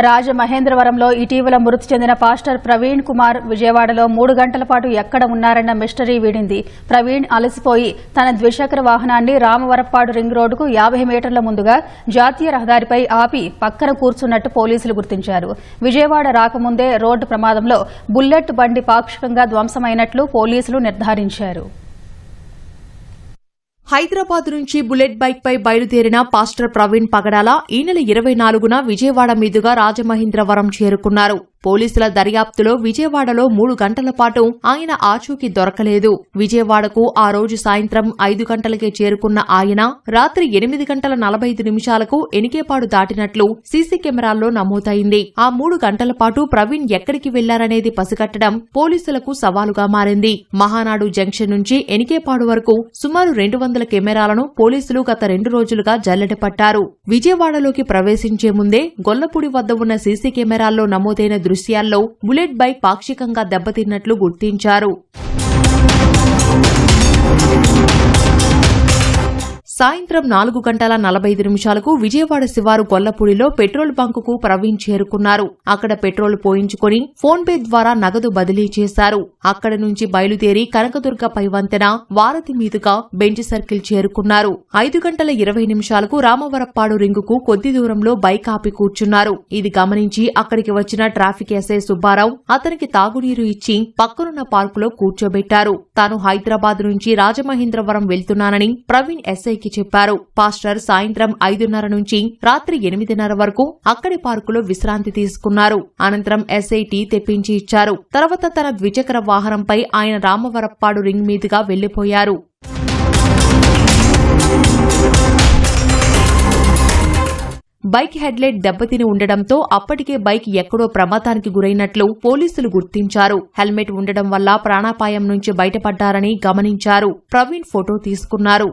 రాజమహేంద్రవరంలో ఇటీవల మృతి చెందిన పాస్టర్ ప్రవీణ్ కుమార్ విజయవాడలో మూడు గంటల పాటు ఎక్కడ ఉన్నారన్న మిస్టరీ వీడింది. ప్రవీణ్ అలసిపోయి తన ద్విచక్ర వాహనాన్ని రామవరప్పాడు రింగ్ రోడ్డుకు యాభై మీటర్ల ముందుగా జాతీయ రహదారిపై ఆపి పక్కన కూర్చున్నట్టు పోలీసులు గుర్తించారు. విజయవాడ రాకముందే రోడ్డు ప్రమాదంలో బుల్లెట్ బండి పాక్షికంగా ధ్వంసమైనట్లు పోలీసులు నిర్ధారించారు. హైదరాబాద్ నుంచి బుల్లెట్ బైక్ పై బయలుదేరిన పాస్టర్ ప్రవీణ్ పగడాల ఈ నెల ఇరవై నాలుగున విజయవాడ మీదుగా రాజమహేంద్రవరం చేరుకున్నారు. పోలీసుల దర్యాప్తులో విజయవాడలో మూడు గంటల పాటు ఆయన ఆచూకీ దొరకలేదు. విజయవాడకు ఆ రోజు సాయంత్రం ఐదు గంటలకే చేరుకున్న ఆయన రాత్రి ఎనిమిది గంటల నలభై ఐదు నిమిషాలకు ఎనికేపాడు దాటినట్లు సీసీ కెమెరాల్లో నమోదైంది. ఆ మూడు గంటల పాటు ప్రవీణ్ ఎక్కడికి వెళ్ళారనేది పసిగట్టడం పోలీసులకు సవాలుగా మారింది. మహానాడు జంక్షన్ నుంచి ఎనికేపాడు వరకు సుమారు రెండు వందల కెమెరాలను పోలీసులు గత రెండు రోజులుగా జల్లెడపట్టారు విజయవాడలోకి ప్రవేశించే ముందే గొల్లపూడి వద్ద ఉన్న సీసీ కెమెరాల్లో నమోదైన దృశ్యాల్లో బుల్లెట్ బైక్ పాక్షికంగా దెబ్బతిన్నట్లు గుర్తించారు. సాయంత్రం నాలుగు గంటల నలభై ఐదు నిమిషాలకు విజయవాడ శివారు గొల్లపూడిలో పెట్రోల్ బంకుకు ప్రవీణ్ చేరుకున్నారు. అక్కడ పెట్రోల్ పోయించుకుని ఫోన్ పే ద్వారా నగదు బదిలీ చేశారు. అక్కడ నుంచి బయలుదేరి కనకదుర్గ పైవంతెన వారధి మీదుగా బెంచ్ సర్కిల్ చేరుకున్నారు. ఐదు గంటల ఇరవై నిమిషాలకు రామవరప్పాడు రింగుకు కొద్ది దూరంలో బైక్ ఆపి కూర్చున్నారు. ఇది గమనించి అక్కడికి వచ్చిన ట్రాఫిక్ ఎస్ఐ సుబ్బారావు అతనికి తాగునీరు ఇచ్చి పక్కనున్న పార్కులో కూర్చోబెట్టారు. తాను హైదరాబాద్ నుంచి రాజమహేంద్రవరం వెళ్తున్నానని ప్రవీణ్ ఎస్ఐకి చెప్పారు. పాస్టర్ సాయంత్రం ఐదున్నర నుంచి రాత్రి ఎనిమిదిన్నర వరకు అక్కడి పార్కులో విశ్రాంతి తీసుకున్నారు. అనంతరం ఎస్ఐటి తెప్పించి ఇచ్చారు. తర్వాత తన ద్విచక్ర వాహనంపై ఆయన రామవరప్పాడు రింగ్ మీదుగా వెళ్ళిపోయారు బైక్ హెడ్లైట్ దెబ్బతిని ఉండడంతో అప్పటికే బైక్ ఎక్కడో ప్రమాదానికి గురైనట్లు పోలీసులు గుర్తించారు. హెల్మెట్ ఉండడం వల్ల ప్రాణాపాయం నుంచి బయటపడ్డారని గమనించారు. ప్రవీణ్ ఫోటో తీసుకున్నారు.